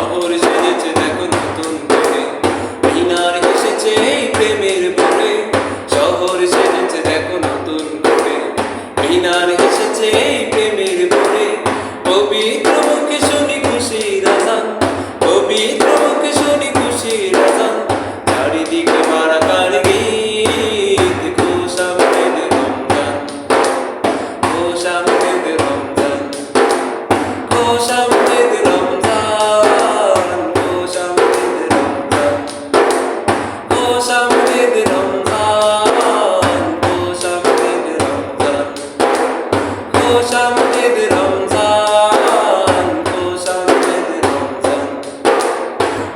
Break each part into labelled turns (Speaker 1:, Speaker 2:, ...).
Speaker 1: শহর সেজেছে দেখো নতুন করে। মিনার হেসেছে এই প্রেমের শহর সেজেছে দেখো নতুন করে। মিনার হেসেছে এই প্রেমের পবিত্র মুখে শুনি খুশির আজান। পবিত্র মুখে শুনি খুশির আজান। চারিদিকে মারাকার গীত খুশামদের রমজান। রমজান।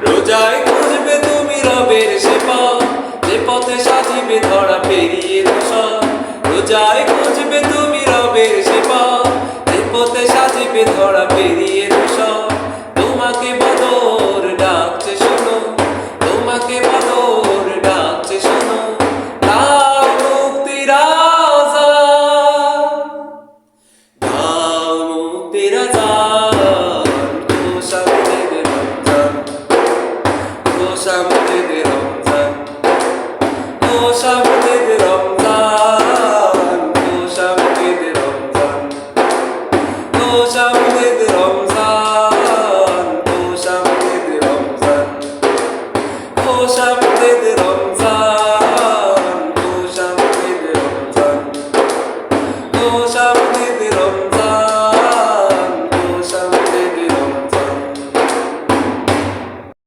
Speaker 1: রোজায় খুঁজবে তুমি রবের সে পথ যে পথে সাজিবে ধরা পেরিয়ে দশা রোজায় খুঁজবে তুমি রবের সে পথ যে পথে সাজিবে ধরা পেরিয়ে দশা তোমাকে বদর ডাকছে শোনো, তোমাকে সামনে দে রমজান ও সামনে দে রমজান ও সামনে দে রমজান ও সামনে দে রমজান ও সামনে দে রমজান ও সামনে দে রমজান ও সামনে দে রমজান ও সামনে দে রমজান